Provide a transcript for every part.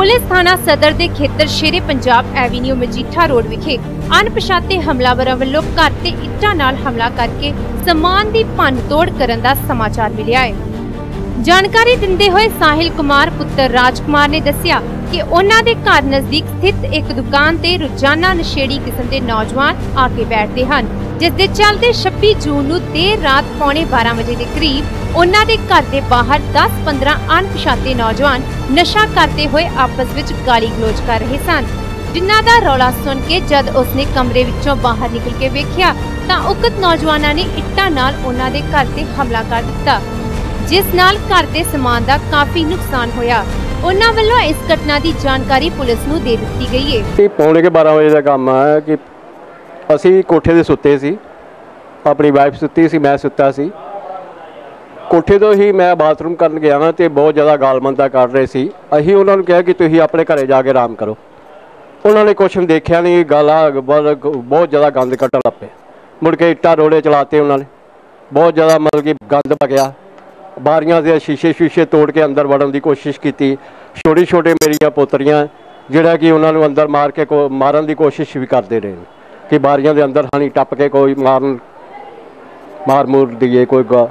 Police ਥਾਣਾ ਸਦਰ ਦੇ ਖੇਤਰ ਸ਼ੇਰੇ ਪੰਜਾਬ ਐਵੀਨਿਊ ਮਜੀਠਾ ਰੋਡ ਵਿਖੇ ਅਣਪਛਾਤੇ ਹਮਲਾਵਰਾਂ ਵੱਲੋਂ ਘਰ ਤੇ ਇੱਟਾਂ ਨਾਲ ਹਮਲਾ ਕਰਕੇ ਸਮਾਨ ਦੀ ਭੰਨਤੋੜ ਕਰਨ ਦਾ ਸਮਾਚਾਰ ਮਿਲਿਆ ਹੈ। ਜਾਣਕਾਰੀ ਦਿੰਦੇ ਹੋਏ ਸਾਹਿਲ ਕੁਮਾਰ, ਪੁੱਤਰ ਰਾਜਕੁਮਾਰ ਨੇ ਦੱਸਿਆ ਕਿ ਉਹਨਾਂ ਦੇ ਘਰ ਨਜ਼ਦੀਕ ਸਥਿਤ ਇੱਕ ਦੁਕਾਨ ਤੇ ਰੋਜ਼ਾਨਾ ਨਸ਼ੇੜੀ ਕਿਸਮ ਦੇ ਨੌਜਵਾਨ ਆ ਕੇ ਬੈਠਦੇ ਹਨ। ਜਿਸ ਦੇ ਚੱਲਦੇ 26 ਜੂਨ ਨੂੰ ਦੇਰ ਰਾਤ ਪੌਣੇ 12 ਵਜੇ ਦੇ ਕਰੀਬ ਉਹਨਾਂ ਦੇ ਘਰ ਦੇ ਬਾਹਰ 10-15 ਅਣਪਛਾਤੇ ਨੌਜਵਾਨ ਨਸ਼ਾ ਕਰਦੇ ਹੋਏ ਆਪਸ ਵਿੱਚ ਗਾਲੀ ਗਲੋਚ ਕਰ ਰਹੇ ਸਨ। ਜਿਨ੍ਹਾਂ ਦਾ ਰੌਲਾ ਸੁਣ ਕੇ ਜਦ ਉਸਨੇ ਕਮਰੇ ਵਿੱਚੋਂ ਬਾਹਰ ਨਿਕਲ ਕੇ ਵੇਖਿਆ, ਤਾਂ ਉਕਤ ਨੌਜਵਾਨਾਂ ਨੇ ਇੱਟਾਂ ਨਾਲ ਉਹਨਾਂ ਦੇ ਘਰ ਤੇ ਹਮਲਾ ਕਰ ਦਿੱਤਾ। ਜਿਸ ਨਾਲ ਘਰ ਦੇ ਸਮਾਨ ਦਾ ਕਾਫੀ ਨੁਕਸਾਨ ਹੋਇਆ। ਉਹਨਾਂ ਵੱਲੋਂ ਇਸ ਘਟਨਾ ਦੀ ਜਾਣਕਾਰੀ ਪੁਲਿਸ ਨੂੰ ਦੇ ਦਿੱਤੀ ਗਈ ਹੈ ਇਹ ਪੌਣੇ ਕੇ 12 ਵਜੇ ਦਾ ਕੰਮ ਆ ਕਿ ਅਸੀਂ ਕੋਠੇ ਦੇ ਸੁੱਤੇ ਸੀ। ਆਪਣੀ ਵਾਈਫ ਸੁੱਤੀ ਸੀ, ਮੈਂ ਸੁੱਤਾ ਸੀ। ਕੋਠੇ ਤੋਂ ਹੀ ਮੈਂ ਬਾਥਰੂਮ ਕਰਨ ਗਿਆ ਨਾ ਤੇ ਬਹੁਤ ਜ਼ਿਆਦਾ ਗਾਲਮੰਦਾ ਕਰ ਰਹੇ ਸੀ। ਅਸੀਂ ਉਹਨਾਂ ਨੂੰ ਕਿਹਾ ਕਿ ਤੁਸੀਂ ਆਪਣੇ ਘਰੇ ਜਾ ਕੇ ਆਰਾਮ ਕਰੋ। ਉਹਨਾਂ ਨੇ ਕੁਛ ਦੇਖਿਆ ਨਹੀਂ ਗਾਲਾਂ ਬਹੁਤ ਬਹੁਤ ਜ਼ਿਆਦਾ ਗੰਦ ਕੱਢਣ ਲੱਗ ਪਏ। ਮੁੜ ਕੇ ਇੱਟਾਂ ਰੋੜੇ ਚਲਾਤੇ ਉਹਨਾਂ ਨੇ। ਬਹੁਤ ਜ਼ਿਆਦਾ ਮਤਲਬ ਕਿ ਗੰਦ ਪਕਿਆ ਬਾਰੀਆਂ ਦੇ ਸ਼ੀਸ਼ੇ ਸ਼ੀਸ਼ੇ ਤੋੜ ਕੇ ਅੰਦਰ ਵੜਨ ਦੀ ਕੋਸ਼ਿਸ਼ ਕੀਤੀ। ਛੋਟੀ ਛੋਟੇ ਮੇਰੀਆਂ ਪੋਤਰੀਆਂ, ਜਿਹੜਾ ਕਿ ਉਹਨਾਂ ਨੂੰ ਅੰਦਰ ਮਾਰ ਕੇ ਕੋ ਮਾਰਨ ਦੀ ਕੋਸ਼ਿਸ਼ ਵੀ ਕਰਦੇ ਰਹੇ ਨੇ। ਕਿ ਬਾਰੀਆਂ ਦੇ ਅੰਦਰ ਹਾਨੀ ਟੱਪ ਕੇ ਕੋਈ ਮਾਰਨ, ਮਾਰ ਮੂਰ ਦੀਏ, ਕੋਈ ਗ-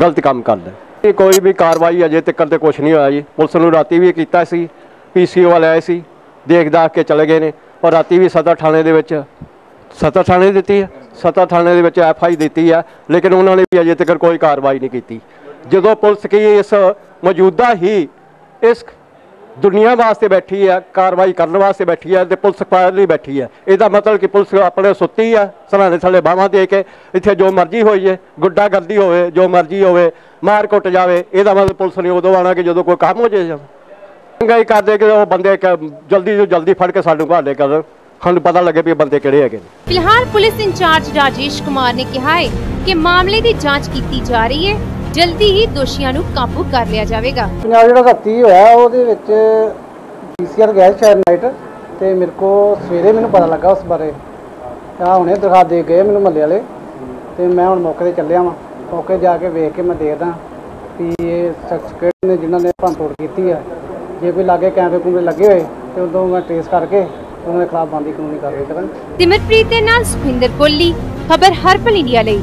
ਗਲਤ ਕੰਮ ਕਰਦਾ। ਇਹ ਕੋਈ ਵੀ ਕਾਰਵਾਈ ਅਜੇ ਤੱਕ ਤੇ ਕੁਝ ਨਹੀਂ ਹੋਇਆ ਜੀ। ਪੁਲਿਸ ਨੂੰ ਰਾਤੀ ਵੀ ਕੀਤਾ ਸੀ ਪੀਸੀਓ ਵਾਲੇ ਆਏ ਸੀ ਦੇਖਦਾਖ ਕੇ ਚਲੇ ਗਏ ਨੇ। ਔਰ ਰਾਤੀ ਵੀ ਸਦਰ ਥਾਣੇ ਦੇ ਵਿੱਚ, ਸਦਰ ਥਾਣੇ ਦਿੱਤੀ ਹੈ ਸਦਰ ਥਾਣੇ ਦੇ ਵਿੱਚ ਐਫ ਆਈ ਦਿੱਤੀ ਹੈ ਲੇਕਿਨ ਉਹਨਾਂ ਨੇ ਵੀ ਅਜੇ ਤੱਕ ਕੋਈ ਕਾਰਵਾਈ ਨਹੀਂ ਕੀਤੀ। ਜਦੋਂ ਪੁਲਿਸ ਕੀ ਇਸ ਮੌਜੂਦਾ ਹੀ ਇਸ ਦੁਨੀਆ ਵਾਸਤੇ ਬੈਠੀ ਹੈ ਕਾਰਵਾਈ ਕਰਨ ਵਾਸਤੇ ਬੈਠੀ ਹੈ ਤੇ ਪੁਲਿਸ ਲਈ ਬੈਠੀ ਹੈ ਇਹਦਾ ਮਤਲਬ ਕਿ ਪੁਲਿਸ ਆਪਣੇ ਸੁੱਤੀ ਆ ਸਰਾਣੇ ਥੱਲੇ ਬਾਹਾਂ ਦੇ ਕੇ, ਇੱਥੇ ਜੋ ਮਰਜ਼ੀ ਹੋਈ ਗੁੱਡਾ ਕਰਦੀ ਹੋਵੇ, ਜੋ ਮਰਜ਼ੀ ਹੋਵੇ, ਮਾਰ ਕੁੱਟ ਜਾਵੇ, ਇਹਦਾ ਮਤਲਬ ਪੁਲਿਸ ਨੇ ਉਦੋਂ ਆਣਾ ਕਿ ਜਦੋਂ ਕੋਈ ਕੰਮ ਹੋ ਜਾਏ ਚੰਗਾ ਕਰਦੇ ਕਿ ਉਹ ਬੰਦੇ ਜਲਦੀ ਤੋਂ ਜਲਦੀ ਫੜ ਕੇ ਸਾਨੂੰ ਭਾਲੇ ਕਰਨ ਸਾਨੂੰ ਪਤਾ ਲੱਗੇ ਵੀ ਬੰਦੇ ਕਿਹੜੇ ਹੈਗੇ ਫਿਲਹਾਲ ਪੁਲਿਸ ਇੰਚਾਰਜ ਰਾਜੇਸ਼ ਕੁਮਾਰ ਨੇ ਕਿਹਾ ਹੈ ਕਿ ਮਾਮਲੇ ਦੀ ਜਾਂਚ ਕੀਤੀ ਜਾ ਰਹੀ ਹੈ। ਜਲਦੀ ਹੀ ਦੋਸ਼ੀਆਂ ਨੂੰ ਕਾਬੂ ਕਰ ਲਿਆ ਜਾਵੇਗਾ। ਪੰਜਾਬ ਜਿਹੜਾ ਰਾਤੀ ਹੋਇਆ ਉਹਦੇ ਵਿੱਚ ਪੀਸੀਆਰ ਗਿਆ ਸੀ ਸ਼ਾਇਦ ਨਾਈਟ ਤੇ ਮੇਰੇ ਕੋ ਸਵੇਰੇ ਮੈਨੂੰ ਪਤਾ ਲੱਗਾ ਉਸ ਬਾਰੇ। ਆ ਹੁਣੇ ਦਿਖਾ ਦੇ ਗਏ ਮੈਨੂੰ ਮੱਲੇ ਵਾਲੇ ਤੇ ਮੈਂ ਹੁਣ ਮੌਕੇ ਤੇ ਚੱਲਿਆ ਵਾਂ। ਮੌਕੇ ਜਾ ਕੇ ਵੇਖ ਕੇ ਮੈਂ ਦੇਖਦਾ ਵੀ ਇਹ ਕਿਹੜੇ ਨੇ ਜਿਨ੍ਹਾਂ ਨੇ ਭੰਨਤੋੜ ਕੀਤੀ ਆ ਜੇ ਕੋਈ ਲਾਗੇ ਕੈਮਰੇ ਕੂਮਰੇ ਲੱਗੇ ਹੋਏ ਤੇ ਉਦੋਂ ਮੈਂ ਟ੍ਰੇਸ ਕਰਕੇ ਉਹਨਾਂ ਦੇ ਖਿਲਾਫ ਬੰਦੀ ਕਾਨੂੰਨੀ ਕਾਰਵਾਈ ਕਰਾਂਗਾ। ਸਿਮਰਪ੍ਰੀਤ ਦੇ ਨਾਲ ਸੁਖਿੰਦਰ ਕੋਹਲੀ ਖਬਰ ਹਰਪਲ ਇੰਡੀਆ ਲਈ।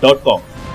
www.thebrainfuel.com.